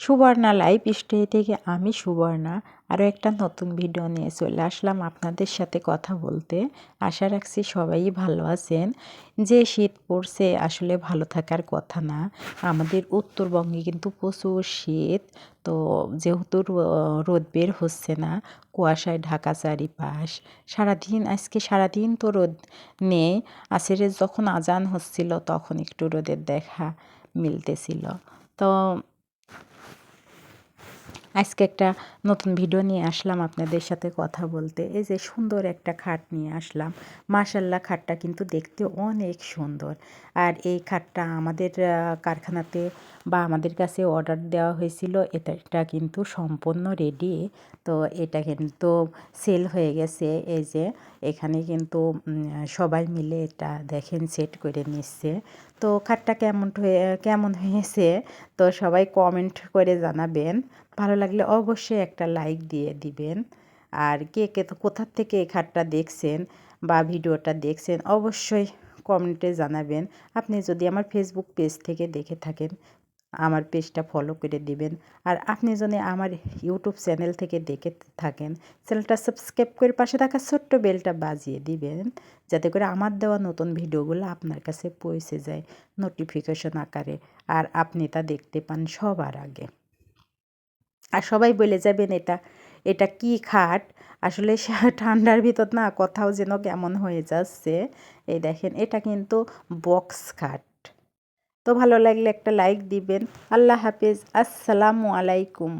Suborna life style থেকে আমি সুবর্ণা। আরও একটা নতুন ভিডিও নিয়ে চলে আসলাম আপনাদের সাথে কথা বলতে। আশা রাখছি সবাই ভালো আছেন। যে শীত পড়ছে, আসলে ভালো থাকার কথা না। আমাদের উত্তরবঙ্গে কিন্তু প্রচুর শীত। তো যেহেতু রোদ বের হচ্ছে না, কুয়াশায় ঢাকা চারিপাশ। সারাদিন, আজকে সারাদিন তো রোদ নেই। আসের যখন আজান হচ্ছিল, তখন একটু রোদের দেখা মিলতেছিল। তো আজকে একটা নতুন ভিডিও নিয়ে আসলাম আপনাদের সাথে কথা বলতে। এই যে সুন্দর একটা খাট নিয়ে আসলাম। মাশাল্লাহ খাটটা কিন্তু দেখতে অনেক সুন্দর। আর এই খাটটা আমাদের কারখানাতে বা আমাদের কাছে অর্ডার দেওয়া হয়েছিল। এটা কিন্তু সম্পূর্ণ রেডি তো এটা কিন্তু সেল হয়ে গেছে। এই যে এখানে কিন্তু সবাই মিলে এটা দেখেন সেট করে নিচ্ছে। তো খাটটা কেমন হয়ে, কেমন হয়েছে? তো সবাই কমেন্ট করে জানাবেন। ভালো লাগলে অবশ্যই একটা লাইক দিয়ে দিবেন। আর কে কে তো কোথার থেকে এই খাটটা দেখছেন বা ভিডিওটা দেখছেন অবশ্যই কমেন্টে জানাবেন। আপনি যদি আমার ফেসবুক পেজ থেকে দেখে থাকেন, আমার পেজটা ফলো করে দিবেন। আর আপনি যদি আমার ইউটিউব চ্যানেল থেকে দেখে থাকেন চ্যানেলটা সাবস্ক্রাইব করে পাশে থাকা ছোট্ট বেলটা বাজিয়ে দিবেন, যাতে করে আমার দেওয়া নতুন ভিডিওগুলো আপনার কাছে পৌঁছে যায় নোটিফিকেশন আকারে। আর আপনি তা দেখতে পান সবার আগে। আর সবাই বলে, যাবেন এটা? এটা কি খাট? আসলে ঠান্ডার ভিতর না কোথাও যেন কেমন হয়ে যাচ্ছে। এই দেখেন, এটা কিন্তু বক্স খাট। তো ভালো লাগলে একটা লাইক দিবেন। আল্লাহ হাফিজ। আসসালামু আলাইকুম।